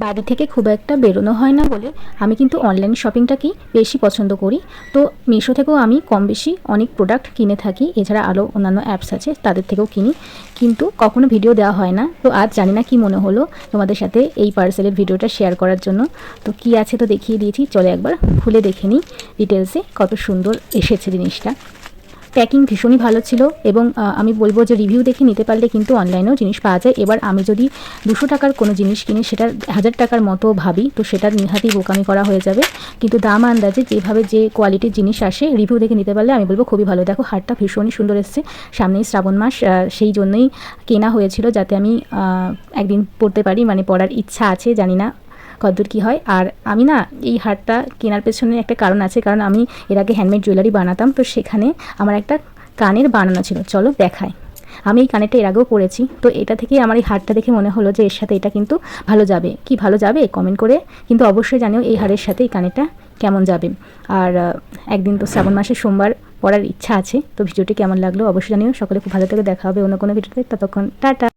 বাড়ি থেকে খুব একটা বেরোনো হয় না বলে আমি কিন্তু অনলাইন শপিংটাকেই বেশি পছন্দ করি। তো মিশো থেকেও আমি কম বেশি অনেক প্রোডাক্ট কিনে থাকি, এছাড়া আরও অন্যান্য অ্যাপস আছে তাদের থেকেও কিনি। কিন্তু কখনো ভিডিও দেওয়া হয় না। তো আজ জানি না কি মনে হলো তোমাদের সাথে এই পার্সেলের ভিডিওটা শেয়ার করার জন্য। তো কি আছে তো দেখিয়ে দিয়েছি, চলে একবার খুলে দেখে নিই। ডিটেলসে কত সুন্দর এসেছে জিনিসটা। প্যাকিং ভীষণই ভালো ছিল এবং আমি বলব যে রিভিউ দেখে নিতে পারলে কিন্তু অনলাইনেও জিনিস পাওয়া যায়। এবার আমি যদি দুশো টাকার কোনো জিনিস কিনি, সেটা হাজার টাকার মতো ভাবি, তো সেটার নিহাতি বোকামি করা হয়ে যাবে। কিন্তু দাম আন্দাজে যেভাবে যে কোয়ালিটির জিনিস আসে রিভিউ দেখে নিতে পারলে আমি বলব খুবই ভালো। দেখো, হারটা ভীষণই সুন্দর এসছে। সামনেই শ্রাবণ মাস সেই জন্যই কেনা হয়েছিল যাতে আমি একদিন পড়তে পারি মানে পড়ার ইচ্ছা আছে, জানি না। কতদূর কী হয়? আর আমি না এই হারটা কেনার পেছনে একটা কারণ আছে, কারণ আমি এর আগে হ্যান্ডমেড জুয়েলারি বানাতাম, তো সেখানে আমার একটা কানের বানানো ছিল। চলো দেখায় আমি এই কানেরটা এর আগেও পরেছি, তো এটা থেকেই আমার এই হারটা দেখে মনে হলো যে এর সাথে এটা কিন্তু ভালো যাবে। কি ভালো যাবে? কমেন্ট করে কিন্তু অবশ্যই জানিও এই হারের সাথে এই কানেরটা কেমন যাবে। আর একদিন তো শ্রাবণ মাসে সোমবার পড়ার ইচ্ছা আছে, তো ভিডিওটি কেমন লাগল অবশ্যই জানিও। সকলে খুব ভালো থেকে, দেখা হবে অন্য কোনো ভিডিওতে। ততক্ষণ, টাটা।